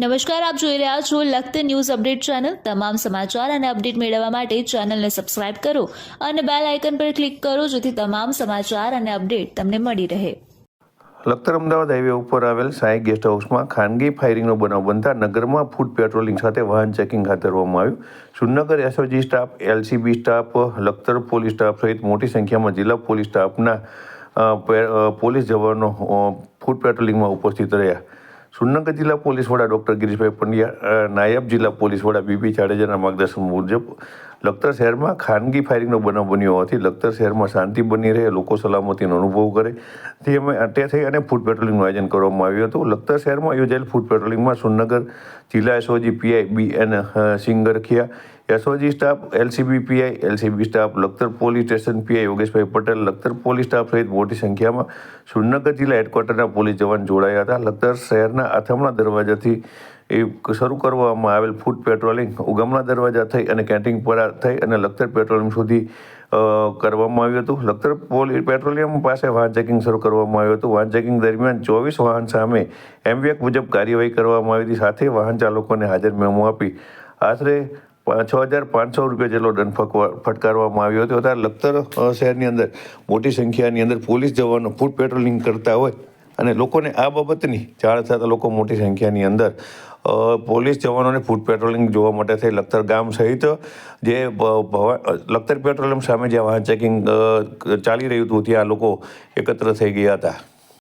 નમસ્કાર, આપ જોઈ રહ્યા છો લખત ન્યૂઝ અપડેટ ચેનલ. તમામ સમાચાર અને અપડેટ મેળવવા માટે ચેનલને સબસ્ક્રાઇબ કરો અને બેલ આઇકન પર ક્લિક કરો જેથી તમામ સમાચાર અને અપડેટ તમને મળી રહે. લખતર અમદાવાદ હાઈવે ઉપર આવેલ સાંઈ ગેસ્ટ હાઉસમાં ખાનગી ફાયરિંગનો બનાવ બનતા નગરમાં ફૂડ પેટ્રોલિંગ સાથે વાહન ચેકિંગ હાથ ધરવામાં આવ્યું. Surnagar SOG staff, LCB staff, Lakhtar police staff સહિત મોટી સંખ્યામાં જિલ્લા પોલીસ સ્ટાફના પોલીસ જવાનો ફૂડ પેટ્રોલિંગમાં ઉપસ્થિત રહ્યા. સુરનગર જિલ્લા પોલીસ વડા ડૉક્ટર ગિરીશભાઈ પંડ્યા નાયબ જિલ્લા પોલીસ વડા બીપી જાડેજાના માર્ગદર્શન મુજબ લખતર શહેરમાં ખાનગી ફાયરિંગનો બનાવ બન્યો હોવાથી લખતર શહેરમાં શાંતિ બની રહે, લોકો સલામતીનો અનુભવ કરે. તે અમે તે થઈ અને ફૂડ પેટ્રોલિંગનું આયોજન કરવામાં આવ્યું હતું. લખતર શહેરમાં યોજાયેલ ફૂડ પેટ્રોલિંગમાં સુરનગર જિલ્લા SOG PI B N Singarkhiya SOG staff, LCB PI, LCB staff, Lakhtar police station PI Yogeshbhai Patel, Lakhtar police staff સહિત મોટી સંખ્યામાં સુરનગર જિલ્લા હેડક્વાર્ટરના પોલીસ જવાન જોડાયા હતા. લખતર શહેરના આથમણા દરવાજાથી એ શરૂ કરવામાં આવેલ ફૂડ પેટ્રોલિંગ ઉગમણા દરવાજા થઈ અને કેન્ટીન પર થઈ અને લખતર પેટ્રોલિંગ સુધી કરવામાં આવ્યું હતું. લખતર પોલી, પેટ્રોલિયમ પાસે વાહન ચેકિંગ શરૂ કરવામાં આવ્યું હતું. વાહન ચેકિંગ દરમિયાન ચોવીસ વાહન સામે એમવીએક મુજબ કાર્યવાહી કરવામાં આવી હતી. સાથે વાહન ચાલકોને હાજર મેમો આપી. આશરે છ હજાર પાંચસો રૂપિયા જેટલો દંડ ફટકારવામાં આવ્યો હતો. ત્યારે લખતર શહેરની અંદર મોટી સંખ્યાની અંદર પોલીસ જવાનો ફૂડ પેટ્રોલિંગ કરતા હોય અને લોકોને આ બાબતની જાણ થતાં લોકો મોટી સંખ્યાની અંદર પોલીસ જવાનોને ફૂડ પેટ્રોલિંગ જોવા માટે થઈ. લખતર ગામ સહિત જે લખતર પેટ્રોલિયમ સામે જ્યાં વાહન ચેકિંગ ચાલી રહ્યું હતું, ત્યાં લોકો એકત્ર થઈ ગયા હતા.